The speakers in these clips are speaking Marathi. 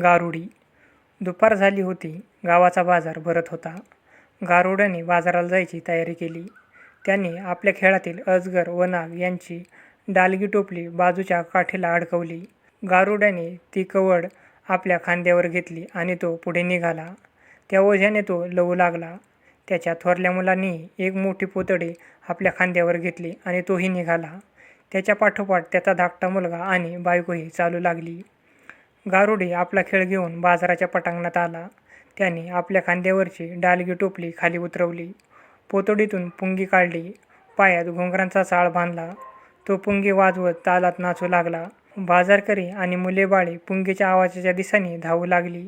गारुडी. दुपार झाली होती. गावाचा बाजार भरत होता. गारुड्याने बाजाराला जायची तयारी केली. त्याने आपल्या खेळातील अजगर व नाग यांची डालगी टोपली बाजूच्या काठीला अडकवली. गारुड्याने ती कवड आपल्या खांद्यावर घेतली आणि तो पुढे निघाला. त्या ओझ्याने तो लवू लागला. त्याच्या थोरल्या मुलांनी एक मोठी पुतळी आपल्या खांद्यावर घेतली आणि तोही निघाला. त्याच्या पाठोपाठ त्याचा धाकटा मुलगा आणि बायकोही चालू लागली. गारुडे आपला खेळ घेऊन बाजाराच्या पटांगणात आला. त्याने आपल्या खांद्यावरची डालगी टोपली खाली उतरवली. पोतडीतून पुंगी काढली. पायात घोंगरांचा चाळ बांधला. तो पुंगी वाजवत तालात नाचू लागला. बाजारकरी आणि मुले बाळे पुंगीच्या आवाजाच्या दिशेने धावू लागली.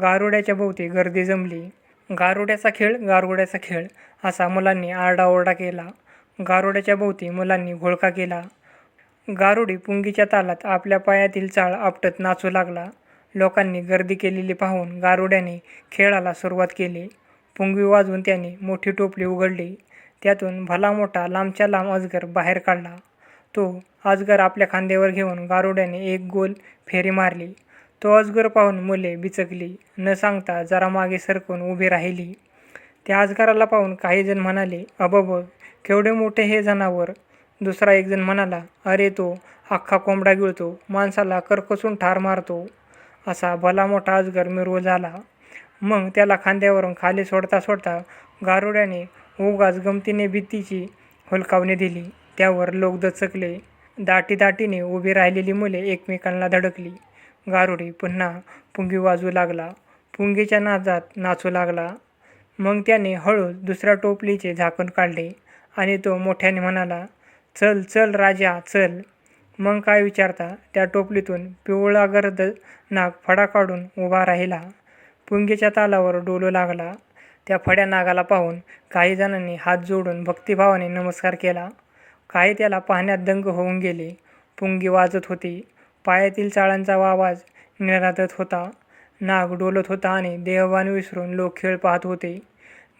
गारुड्याच्या भोवती गर्दी जमली. गारुड्याचा खेळ गारुड्याचा खेळ असा मुलांनी आरडाओरडा केला. गारुड्याच्या भोवती मुलांनी घोळका केला. गारुडी पुंगीच्या तालात आपल्या पायातील चाळ आपटत नाचू लागला. लोकांनी गर्दी केलेली पाहून गारुड्याने खेळाला सुरुवात केली. पुंगी वाजवून त्याने मोठी टोपली उघडली. त्यातून भला मोठा लांबच्या लांब अजगर बाहेर काढला. तो अजगर आपल्या खांद्यावर घेऊन गारुड्याने एक गोल फेरी मारली. तो अजगर पाहून मुले बिचकली. न सांगता जरा मागे सरकून उभी राहिली. त्या अजगराला पाहून काही जण म्हणाले अबब केवढे मोठे हे जनावर दुसरा एकजण म्हणाला अरे तो अख्खा कोंबडा गिळतो माणसाला करकसून ठार मारतो. असा भला मोठा अजगर मिरवू झाला. मग त्याला खांद्यावरून खाली सोडता सोडता गारुड्याने उगाच गमतीने भीतीची हुलकावणी दिली. त्यावर लोक दचकले. दाटी दाटीने उभी राहिलेली मुले एकमेकांना धडकली. गारुडी पुन्हा पुंगी वाजू लागला. पुंगीच्या नादात नाचू लागला. मग त्याने हळूच दुसऱ्या टोपलीचे झाकण काढले आणि तो मोठ्याने म्हणाला चल चल राजा चल. मग काय विचारता? त्या टोपलीतून पिवळागर्द नाग फडा काढून उभा राहिला. पुंगीच्या तालावर डोलू लागला. त्या फड्या नागाला पाहून काही जणांनी हात जोडून भक्तिभावाने नमस्कार केला. काही त्याला पाहण्यात दंग होऊन गेले. पुंगी वाजत होती. पायातील चाळांचा आवाज निरादत होता. नाग डोलत होता आणि देहवान विसरून लोक खेळ पाहत होते.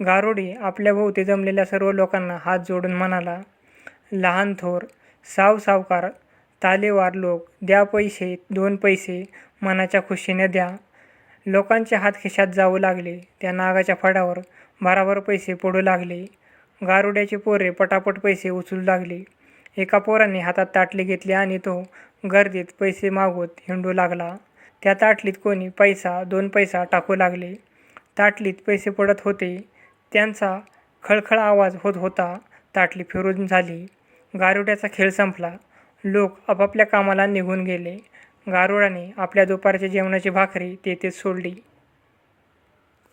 गारुडी आपल्या भोवती जमलेल्या सर्व लोकांना हात जोडून म्हणाला लहान थोर साव सावकार तालेवार लोक द्या पैसे दोन पैसे मनाच्या खुशीने द्या. लोकांचे हात खिशात जाऊ लागले. त्या नागाच्या फडावर भराभर पैसे पडू लागले. गारुड्याचे पोरे पटापट पैसे उचलू लागले. एका पोराने हातात ताटली घेतली आणि तो गर्दीत पैसे मागवत हिंडू लागला. त्या ताटलीत कोणी पैसा दोन पैसा टाकू लागले. ताटलीत पैसे पडत होते. त्यांचा खळखळ आवाज होत होता. ताटली फिरून झाली. गारुड्याचा खेळ संपला. लोक आपापल्या कामाला निघून गेले. गारुडाने आपल्या दुपारच्या जेवणाची भाकरी तेथेच सोडली.